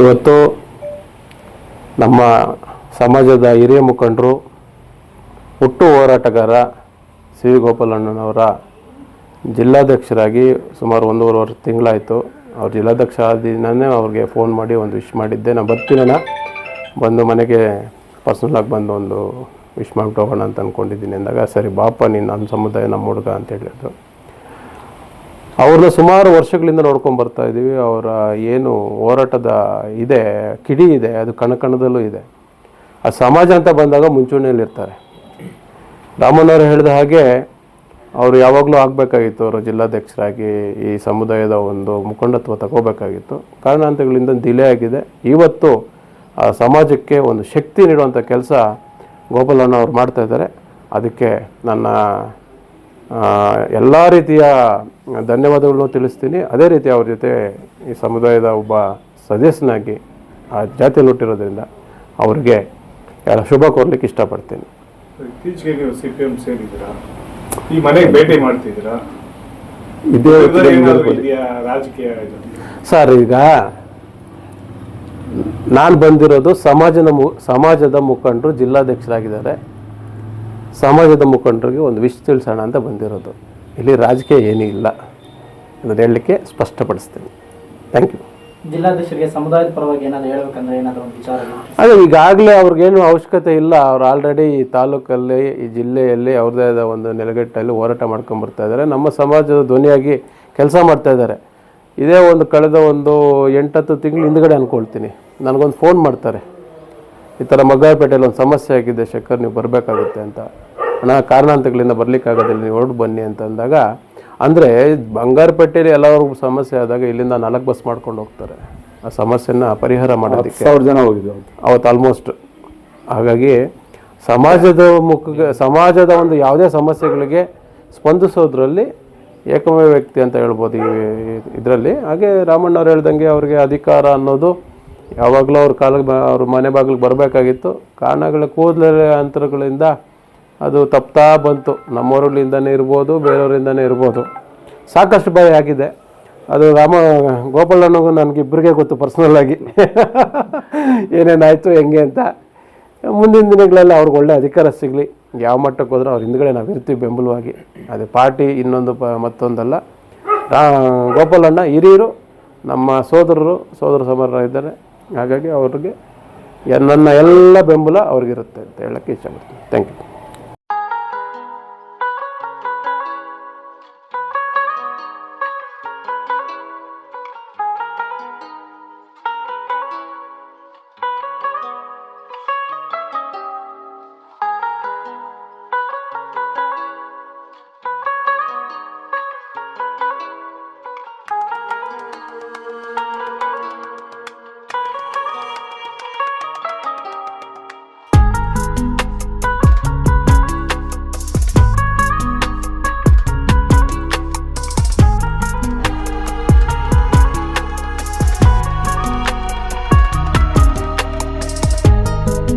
ಇವತ್ತು ನಮ್ಮ ಸಮಾಜದ ಹಿರಿಯ ಮುಖಂಡರು, ಹುಟ್ಟು ಹೋರಾಟಗಾರ ಸಿ. ವಿ ಗೋಪಾಲಣ್ಣನವರ ಜಿಲ್ಲಾಧ್ಯಕ್ಷರಾಗಿ ಸುಮಾರು ಒಂದೂವರೆ ತಿಂಗಳಾಯಿತು. ಅವ್ರು ಜಿಲ್ಲಾಧ್ಯಕ್ಷ ದಿನವೇ ಅವ್ರಿಗೆ ಫೋನ್ ಮಾಡಿ ಒಂದು ವಿಶ್ ಮಾಡಿದ್ದೆ. ನಾನು ಬರ್ತೀನಣ್ಣ ಬಂದು ಮನೆಗೆ ಪರ್ಸ್ನಲಾಗಿ ಬಂದು ಒಂದು ವಿಶ್ ಮಾಡಿಬಿಟ್ಟು ಹೋಗೋಣ ಅಂತ ಅಂದ್ಕೊಂಡಿದ್ದೀನಿ ಅಂದಾಗ, ಸರಿ ಬಾಪ, ನೀನು ನಮ್ಮ ಸಮುದಾಯ ನಮ್ಮ ಹುಡುಗ ಅಂತ ಹೇಳಿದ್ರು. ಅವ್ರನ್ನ ಸುಮಾರು ವರ್ಷಗಳಿಂದ ನೋಡ್ಕೊಂಡು ಬರ್ತಾ ಇದ್ದೀವಿ ಅವರ ಏನು ಹೋರಾಟದ ಇದೆ, ಕಿಡಿ ಇದೆ, ಅದು ಕಣಕಣದಲ್ಲೂ ಇದೆ. ಆ ಸಮಾಜ ಅಂತ ಬಂದಾಗ ಮುಂಚೂಣಿಯಲ್ಲಿರ್ತಾರೆ ರಾಮನವರು ಹೇಳಿದ ಹಾಗೆ ಅವರು ಯಾವಾಗಲೂ ಆಗಬೇಕಾಗಿತ್ತು, ಅವರು ಜಿಲ್ಲಾಧ್ಯಕ್ಷರಾಗಿ ಈ ಸಮುದಾಯದ ಒಂದು ಮುಖಂಡತ್ವ ತಗೋಬೇಕಾಗಿತ್ತು. ಕಾರಣಾಂತಗಳಿಂದ ಡಿಲೇ ಆಗಿದೆ. ಇವತ್ತು ಆ ಸಮಾಜಕ್ಕೆ ಒಂದು ಶಕ್ತಿ ನೀಡುವಂಥ ಕೆಲಸ ಗೋಪಾಲಣ್ಣ ಅವ್ರು ಮಾಡ್ತಾ ಇದ್ದಾರೆ. ಅದಕ್ಕೆ ನನ್ನ ಎಲ್ಲ ರೀತಿಯ ಧನ್ಯವಾದಗಳನ್ನು ತಿಳಿಸ್ತೀನಿ. ಅದೇ ರೀತಿ ಅವ್ರ ಜೊತೆ ಈ ಸಮುದಾಯದ ಒಬ್ಬ ಸದಸ್ಯನಾಗಿ ಆ ಜಾತಿ ಹುಟ್ಟಿರೋದ್ರಿಂದ ಅವ್ರಿಗೆ ಎಲ್ಲ ಶುಭ ಕೋರ್ಲಿಕ್ಕೆ ಇಷ್ಟಪಡ್ತೀನಿ. ಇತ್ತೀಚೆಗೆ ನೀವು ಸಿ ಪಿ ಎಂ ಸೇರಿದ್ದೀರಾ? ಈ ಮನೆಗೆ ಭೇಟಿ ಮಾಡ್ತಿದ್ದೀರಾ? ಇದೇ ಇದ್ರ ರಾಜಕೀಯ ಸರ್ ಈಗ ನಾನು ಬಂದಿರೋದು ಸಮಾಜದ ಮು ಸಮಾಜದ ಮುಖಂಡರು ಜಿಲ್ಲಾಧ್ಯಕ್ಷರಾಗಿದ್ದಾರೆ. ಸಮಾಜದ ಮುಖಂಡರಿಗೆ ಒಂದು ವಿಷ್ ತಿಳಿಸೋಣ ಅಂತ ಬಂದಿರೋದು. ಇಲ್ಲಿ ರಾಜಕೀಯ ಏನೂ ಇಲ್ಲ ಅನ್ನೋದು ಹೇಳಲಿಕ್ಕೆ ಸ್ಪಷ್ಟಪಡಿಸ್ತೀನಿ. ಥ್ಯಾಂಕ್ ಯು ಜಿಲ್ಲಾಧ್ಯಕ್ಷರಿಗೆ ಸಮುದಾಯದ ಪರವಾಗಿ ಏನಾದರೂ ಹೇಳಬೇಕಂದ್ರೆ ಏನಾದರೂ ಒಂದು ವಿಚಾರ ಅದೇ ಈಗಾಗಲೇ ಅವ್ರಿಗೇನು ಅವಶ್ಯಕತೆ ಇಲ್ಲ. ಅವ್ರು ಆಲ್ರೆಡಿ ಈ ತಾಲೂಕಲ್ಲಿ ಈ ಜಿಲ್ಲೆಯಲ್ಲಿ ಅವ್ರದೇ ಆದ ಒಂದು ನೆಲೆಗಟ್ಟಲ್ಲಿ ಹೋರಾಟ ಮಾಡ್ಕೊಂಡು ಬರ್ತಾ ಇದ್ದಾರೆ. ನಮ್ಮ ಸಮಾಜದ ಧ್ವನಿಯಾಗಿ ಕೆಲಸ ಮಾಡ್ತಾ ಇದ್ದಾರೆ. ಇದೇ ಒಂದು ಕಳೆದ ಒಂದು ಎಂಟತ್ತು ತಿಂಗಳು ಹಿಂದ್ಗಡೆ ಅಂದ್ಕೊಳ್ತೀನಿ ನನಗೊಂದು ಫೋನ್ ಮಾಡ್ತಾರೆ. ಈ ಥರ ಮಗ್ಗಾರಪೇಟೆಯಲ್ಲಿ ಒಂದು ಸಮಸ್ಯೆ ಆಗಿದೆ ಶೇಖರ್ ನೀವು ಬರಬೇಕಾಗುತ್ತೆ ಅಂತ. ಅಣ್ಣ ಕಾರಣಾಂತಗಳಿಂದ ಬರಲಿಕ್ಕಾಗೋದಿಲ್ಲ ನೀವು ಹೊರಟು ಬನ್ನಿ ಅಂತ ಅಂದಾಗ ಅಂದರೆ ಬಂಗಾರಪೇಟೆಯಲ್ಲಿ ಎಲ್ಲರಿಗೂ ಸಮಸ್ಯೆ ಆದಾಗ ಇಲ್ಲಿಂದ ನಾಲ್ಕು ಬಸ್ ಮಾಡ್ಕೊಂಡು ಹೋಗ್ತಾರೆ. ಆ ಸಮಸ್ಯೆನ ಪರಿಹಾರ ಮಾಡೋದಕ್ಕೆ. ಸಾವಿರ ಜನ ಹೋಗಿದ್ರು ಅವತ್ತು ಆಲ್ಮೋಸ್ಟ್ ಹಾಗಾಗಿ ಸಮಾಜದ ಮುಖ ಸಮಾಜದ ಒಂದು ಯಾವುದೇ ಸಮಸ್ಯೆಗಳಿಗೆ ಸ್ಪಂದಿಸೋದ್ರಲ್ಲಿ ಏಕಮೇವ ವ್ಯಕ್ತಿ ಅಂತ ಹೇಳ್ಬೋದು ಈ ಇದರಲ್ಲಿ. ಹಾಗೆ ರಾಮಣ್ಣ ಅವ್ರು ಹೇಳ್ದಂಗೆ ಅವ್ರಿಗೆ ಅಧಿಕಾರ ಅನ್ನೋದು ಯಾವಾಗಲೂ ಅವ್ರ ಕಾಲ ಅವ್ರ ಮನೆ ಬಾಗಿಲಿಗೆ ಬರಬೇಕಾಗಿತ್ತು. ಕಾರಣಗಳ ಕೂದಲ ಅಂತರಗಳಿಂದ ಅದು ತಪ್ತಾ ಬಂತು. ನಮ್ಮೂರಲ್ಲಿಂದನೇ ಇರ್ಬೋದು, ಬೇರೆಯವರಿಂದನೇ ಇರ್ಬೋದು. ಸಾಕಷ್ಟು ಭಯ ಆಗಿದೆ. ಅದು ರಾಮ, ಗೋಪಾಲಣ್ಣಗೂ ನನಗಿಬ್ಬರಿಗೆ ಗೊತ್ತು ಪರ್ಸ್ನಲ್ಲಾಗಿ ಏನೇನಾಯಿತು, ಹೆಂಗೆ ಅಂತ. ಮುಂದಿನ ದಿನಗಳಲ್ಲಿ ಅವ್ರಿಗೆ ಒಳ್ಳೆ ಅಧಿಕಾರ ಸಿಗಲಿ. ಯಾವ ಮಟ್ಟಕ್ಕೆ ಹೋದ್ರೆ ಅವ್ರ ಹಿಂದ್ಗಡೆ ನಾವು ಇರ್ತೀವಿ ಬೆಂಬಲವಾಗಿ. ಅದು ಪಾರ್ಟಿ ಇನ್ನೊಂದು ಪ ಮತ್ತೊಂದಲ್ಲ. ರಾ ಗೋಪಾಲಣ್ಣ ಹಿರಿಯರು, ನಮ್ಮ ಸೋದರರು, ಸೋದರ ಸಮರ ಇದ್ದಾರೆ ಹಾಗಾಗಿ ಅವ್ರಿಗೆ ನನ್ನ ಎಲ್ಲ ಬೆಂಬಲ ಅವ್ರಿಗಿರುತ್ತೆ ಅಂತ ಹೇಳೋಕ್ಕೆ ಇಷ್ಟಪಡ್ತೀನಿ. Thank you